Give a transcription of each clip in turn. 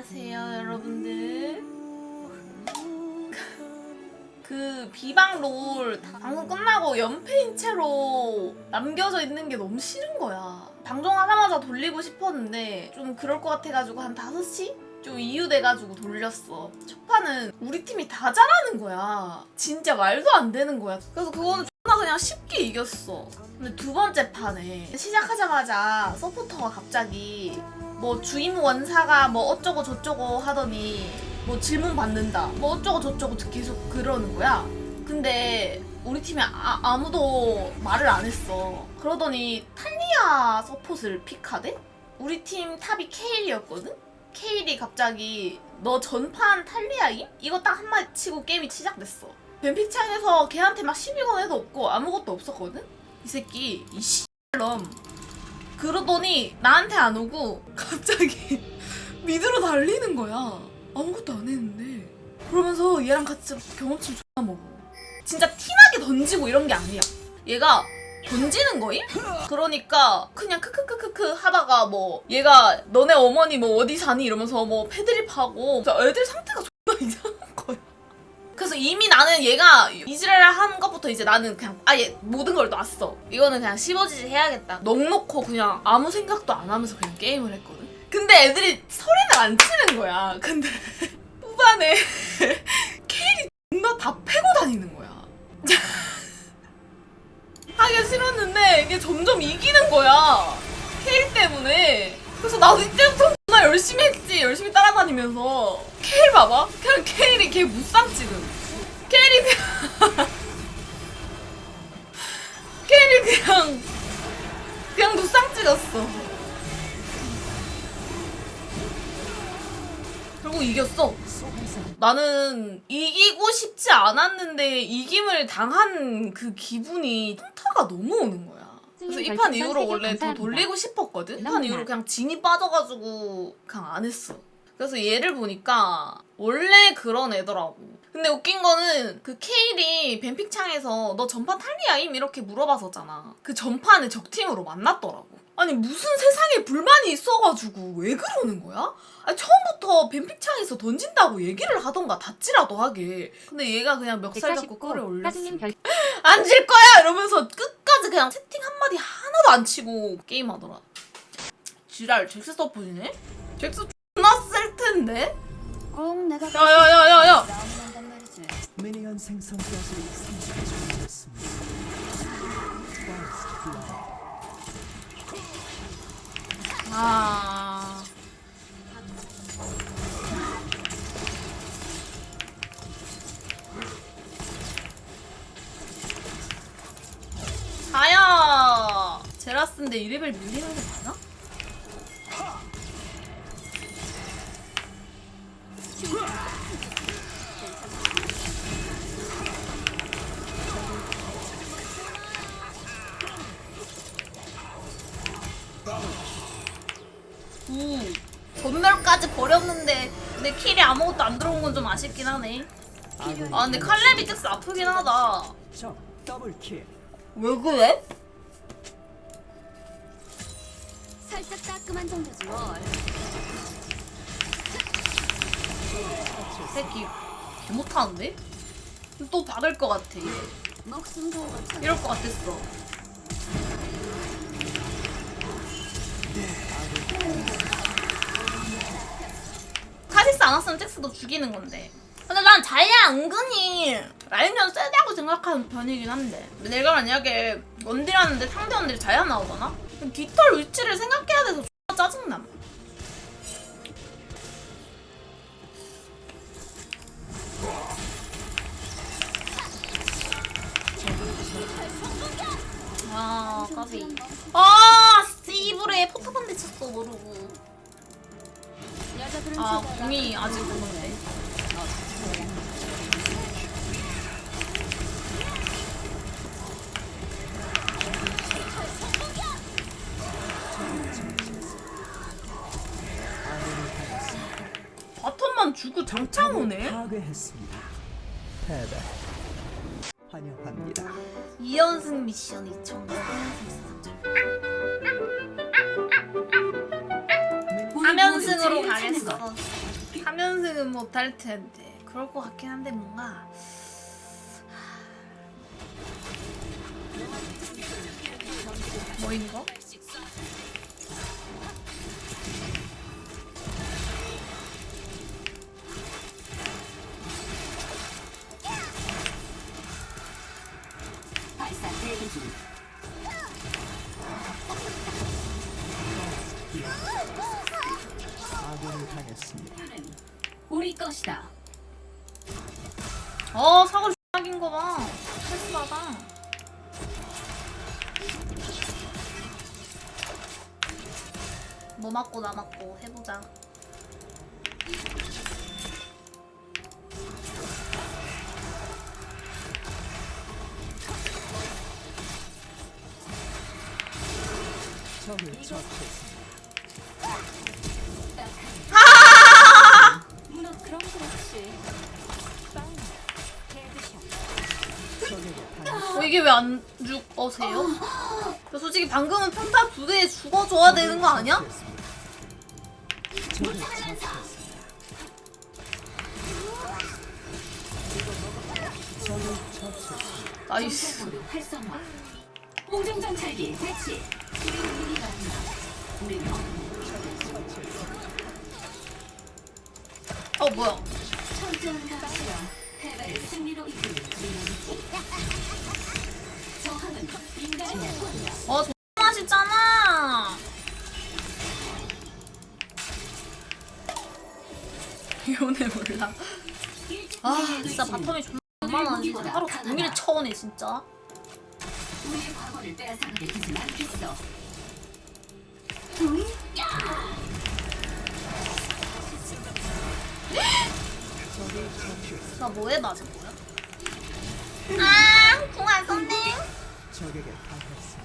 안녕하세요, 여러분들. 그 비방 롤 방송 끝나고 연패인 채로 남겨져 있는 게 너무 싫은 거야. 방송하자마자 돌리고 싶었는데 좀 그럴 것 같아가지고 한 5시? 좀 이유돼가지고 돌렸어. 첫 판은 우리 팀이 다 잘하는 거야. 진짜 말도 안 되는 거야. 그래서 그거는 존나 그냥 쉽게 이겼어. 근데 두 번째 판에 시작하자마자 서포터가 갑자기 뭐 주임 원사가 뭐 어쩌고 저쩌고 하더니 뭐 질문 받는다 뭐 어쩌고 저쩌고 계속 그러는 거야 근데 우리 팀에 아, 아무도 말을 안 했어 그러더니 탈리아 서폿을 픽하대? 우리 팀 탑이 케일이었거든? 케일이 갑자기 너 전판 탈리아임? 이거 딱 한마디 치고 게임이 시작됐어 뱀픽창에서 걔한테 막 시비 건 애도 없고 아무것도 없었거든? 이 새끼 이 씨놈 그러더니 나한테 안 오고 갑자기 미드로 달리는 거야. 아무것도 안 했는데. 그러면서 얘랑 같이 경험치 존나 먹어. 진짜 티나게 던지고 이런 게 아니야. 얘가 던지는 거임? 그러니까 그냥 크크크크크 하다가 뭐 얘가 너네 어머니 뭐 어디 사니 이러면서 뭐 패드립하고 애들 상태가 존나 거야. 그래서 이미 나는 얘가 이지랄 하는 것부터 이제 나는 그냥 아예 모든 걸 놨어. 이거는 그냥 씹어지지 해야겠다. 넉놓고 그냥 아무 생각도 안 하면서 그냥 게임을 했거든. 근데 애들이 소리를 안 치는 거야. 근데 후반에 케일이 존나 다 패고 다니는 거야. 하기가 싫었는데 이게 점점 이기는 거야. 케일 때문에. 그래서 나도 이때부터 존나 열심히 했지. 열심히 따라다니면서. 케일 봐봐. 그냥 케일이 걔 무쌍 지금. 케일이 그냥. 케일이 그냥. 그냥 무쌍 찍었어. 결국 이겼어. 나는 이기고 싶지 않았는데 이김을 당한 그 기분이 현타가 너무 오는 거야. 그래서 이 판 이후로 원래 더 돌리고 싶었거든. 이판 이후로 그냥 진이 빠져가지고 그냥 안 했어. 그래서 얘를 보니까 원래 그런 애더라고. 근데 웃긴 거는 그 케일이 뱀픽창에서 너 전판 탈리아임 이렇게 물어봤었잖아. 그 전판에 적팀으로 만났더라고. 아니 무슨 세상에 불만이 있어가지고 왜 그러는 거야? 아니 처음부터 뱀픽창에서 던진다고 얘기를 하던가 닫지라도 하게. 근데 얘가 그냥 멱살 잡고 끌어 올렸어. 사장님 별 안질 거야 이러면서 끝까지 그냥 채팅 한마디 하나도 안 치고 게임하더라. 지랄 잭스 서포지네? 잭스 존나 쓸 텐데? 꼭 내가 야야야야야! 미니언 생성까지 30초 남았습니다. 아. 자야! 제라스인데 이레벨 밀리는 게 맞아? 근데 킬이 아무것도 안 들어온 건 좀 아쉽긴 하네. 아 근데 칼레비 텍스 아프긴 하다. 적 더블 킬. 왜 그래? 살짝 따끔한 정도지 뭘. 이 새끼 개 못하는데? 또 박을 것 같아. 목숨 걸고. 이럴 것 같았어. 카시스 안 왔으면 잭스도 죽이는 건데. 근데 난 자야 은근히 라인전 세다고 생각하는 편이긴 한데. 내가 만약에 원딜하는데 상대 원딜 자야 나오거나? 깃털 위치를 생각해야 돼서 존나 짜증남. 아, 까비. 아, 씨부레 포탑한대 쳤어, 모르고. 아, 공이 아직 오는데. 바텀만 주고 장창 오네? 파괴했습니다. 패배. 환영합니다. 2연승 미션 2,433점. 하 3연승으로 가겠어. 3연승은 못할 텐데. 그럴 것 같긴 한데 뭔가 뭐인 거? 발사 대기 중. 당했습니다. 우리 것이다. 어 사고 X인 거 봐. 패스하다. 너 맞고 나 맞고 해보자. 적을 처치했습니다. 어 이게 왜 안 죽어세요? 저 솔직히 방금은 평타 두 대에 죽어줘야 되는 거 아니야? 나이스. 어 뭐야? 어 존나 맛있잖아. 이혼해 몰라. 아 진짜 바텀이 존나 많아 하루 종일 쳐오네 진짜. 우리의 과거를 빼앗아가게 두진 않겠어. 적 을 처치했습니다. 나 뭐에 맞은 거야? 아, 궁안 썼네. 적에게 당했습니다.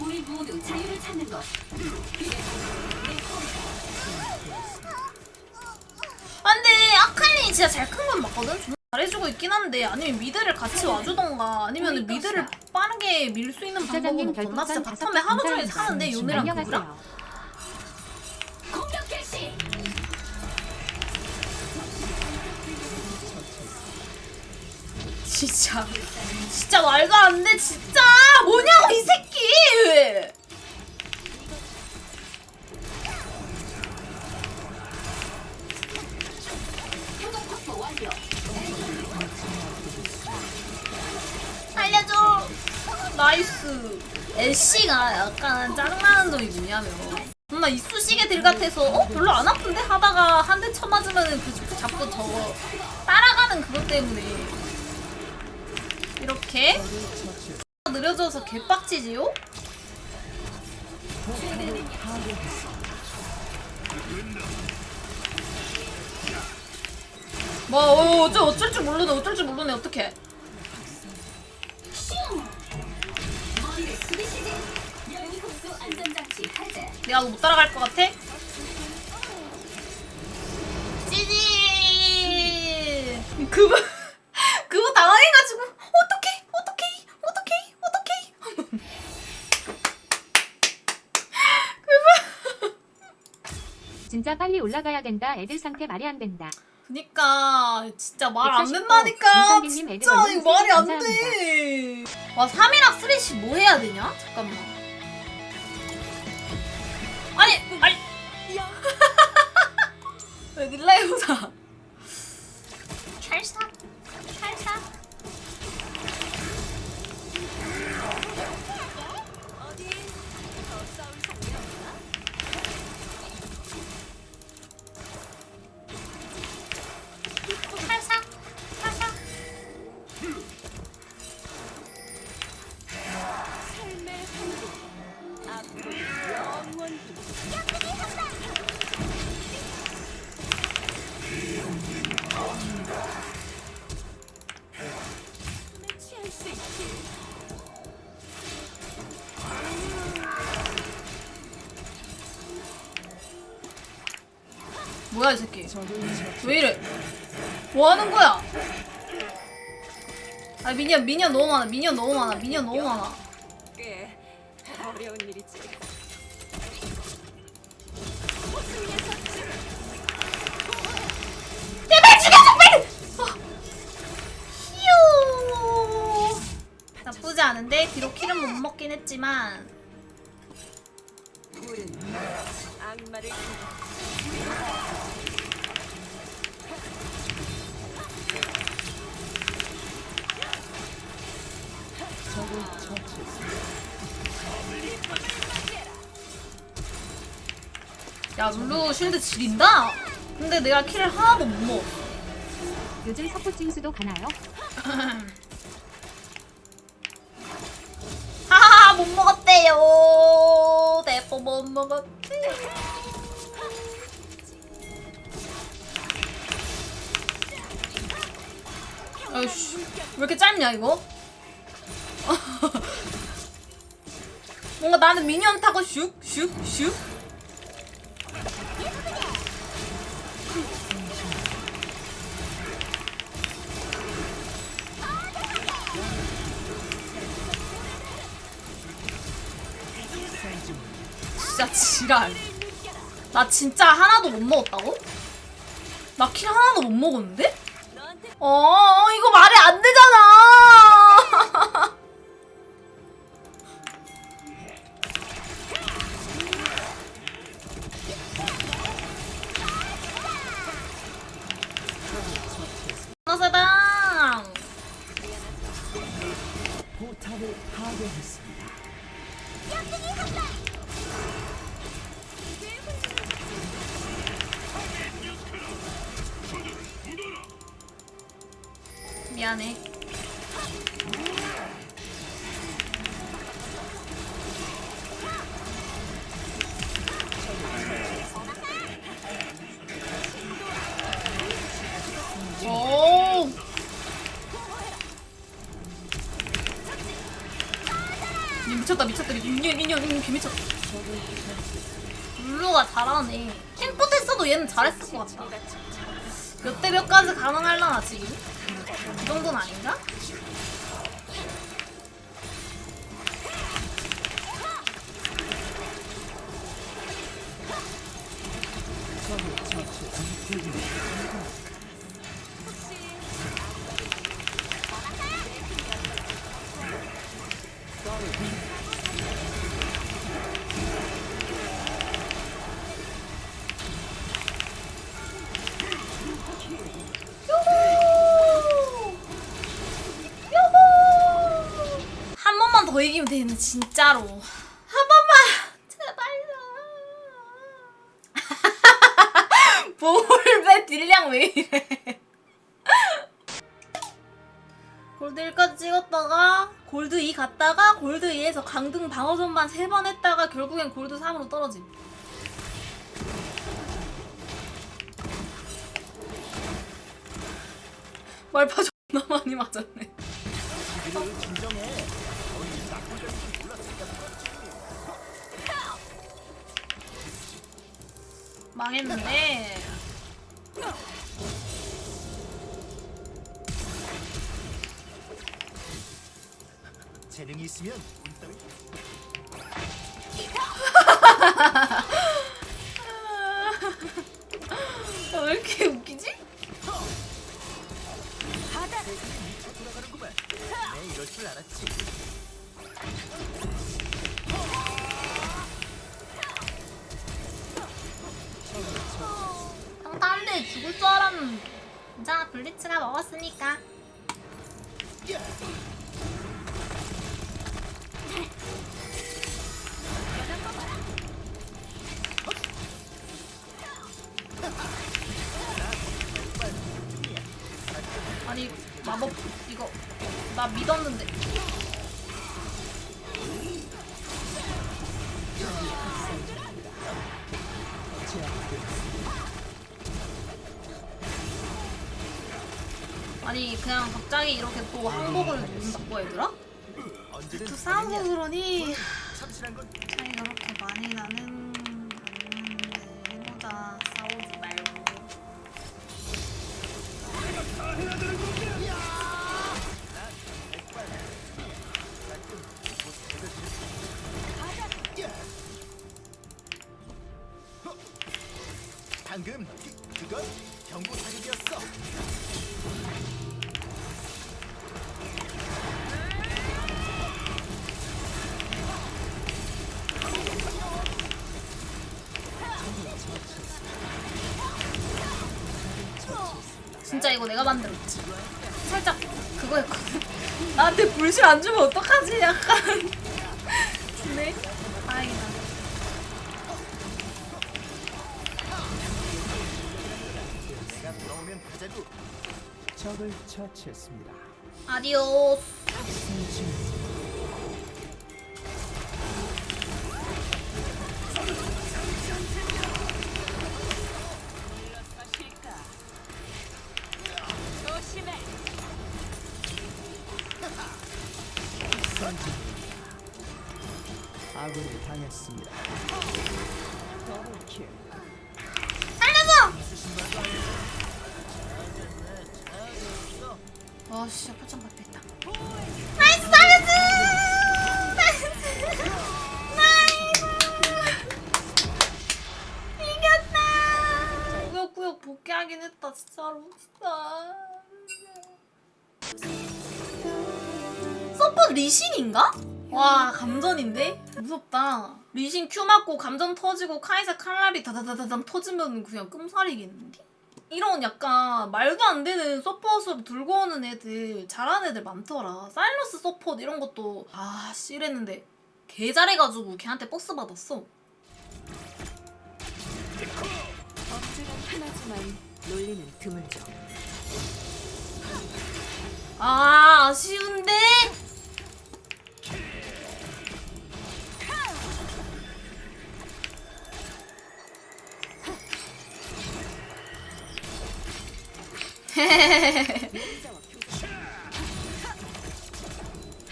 우리 모두 자유를 찾는 것. 아, 근데 아칼리 진짜 잘 큰 건 맞거든? 존나 잘해주고 있긴 한데 아니면 미드를 같이 와주던가 아니면 미드를 빠르게 밀 수 있는 방법은 없나? 진짜 바텀에 하루 종일. 사는데 요네랑 누구랑? 진짜. 진짜 말도 안 돼. 진짜. 뭐냐고 이 새끼. 알려줘. 나이스. 애쉬가 약간 짜증나는 점이 뭐냐면 정말 이쑤시개 들 같아서 어? 별로 안 아픈데? 하다가 한 대 쳐맞으면 그 자꾸 저거 따라가는 그것 때문에 이렇게 느려져서 개빡치지요? 뭐 어, 어쩔 어쩔 줄 모르네 어쩔 줄 모르네 어떡해. 내가 너못 따라갈 것 같아? 찌지 그분 당황해가지고 어떡해 어떡해 어떡해 어떡해 진짜 빨리 올라가야 된다. 애들 상태 말이 안 된다. 그니까 진짜 말안 149, 된다니까. 진짜 얼른 이거 말이 생일 안돼 와 3이랑 쓰레쉬 뭐 해야 되냐? 잠깐만. 아니 아니. 왜 릴라이보다. 찰싹 찰싹 왜 이래? 뭐 하는 거야? 아 미니언 미니언 너무 많아 미니언 너무 많아 미니언 너무 많아 꽤 어려운 일이지. 제발 죽여줘 빨리! 아. 이요. 나쁘지 않은데 비록 킬은 못 먹긴 했지만 악마를 야 룰루 쉴드 지린다. 근데 내가 킬을 하나도 못 먹어. 요즘 수도 가나요? 하하 못 먹었대요. 대포 못 먹었대. 아이씨 왜 이렇게 짧냐 이거? 뭔가 나는 미니언 타고 슉슉슉 진짜 지랄. 나 진짜 하나도 못 먹었다고? 나 킬 하나도 못 먹었는데? 어, 이거 말이 안 되잖아. 미안해. 미쳤다 미쳤다 미니언 미니언 미니언 미쳤다. 룰루가 잘하네. 템포 했어도 얘는 잘했을 것 같다. 몇 대 몇까지 가능할라나 지금? 이 정도는 아닌가? 진짜로. 한 번만. 제발요. 볼배 딜량 왜 이래? 골드 1까지 찍었다가 골드 2 갔다가 골드 2에서 강등 방어전만 3번 했다가 결국엔 골드 3으로 떨어짐. 말파 존나 많이 맞았네 망했는데 재능이 있으면 운 따위 믿었는데 진짜 이거 내가 만들었지. 살짝 그거였거든. 나한테 불실 안 주면 어떡하지? 약간 주네. 다행이다. 적을 처치했습니다. 아디오스. 아군이 당했습니다. 살려줘! 아, 씨, 포장 밟혔다. 나이스, 살려줘! 나이스! 나이스! 이겼다! 꾸역꾸역 복귀하긴 했다, 진짜로. 진짜. 서폿 리신인가? 와 감전인데? 무섭다 리신 큐 맞고 감전 터지고 카이사 칼날이 다다다다담 터지면 그냥 끔살이겠는데? 이런 약간 말도 안 되는 서폿으로 들고 오는 애들 잘하는 애들 많더라 사일러스 서폿 이런 것도 아 씨랬는데 개 잘해가지고 걔한테 버스 받았어 억지는 하나지만 논리는 드물죠. 아 아쉬운데?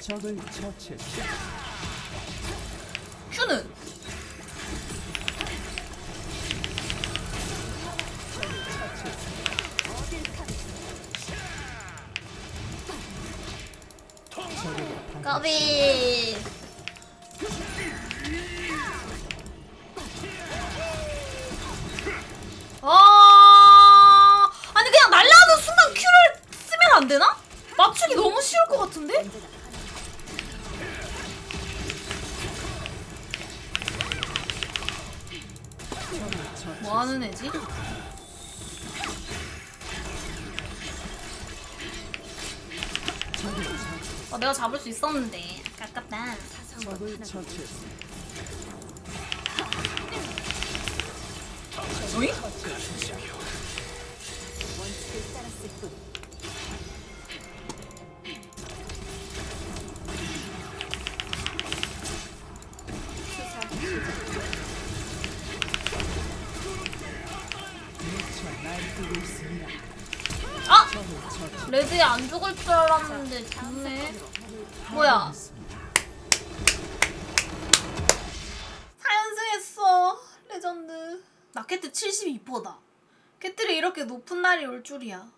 적을. 큐는? 까비 같은데? 뭐 하는 애지? 아, 내가 잡을 수 있었는데 아깝다. 어이? 아! 레드에 안 죽을 줄 알았는데 죽네. 뭐야? 사연승했어. 레전드. 나 캐트 72%다. 캐트를 이렇게 높은 날이 올 줄이야.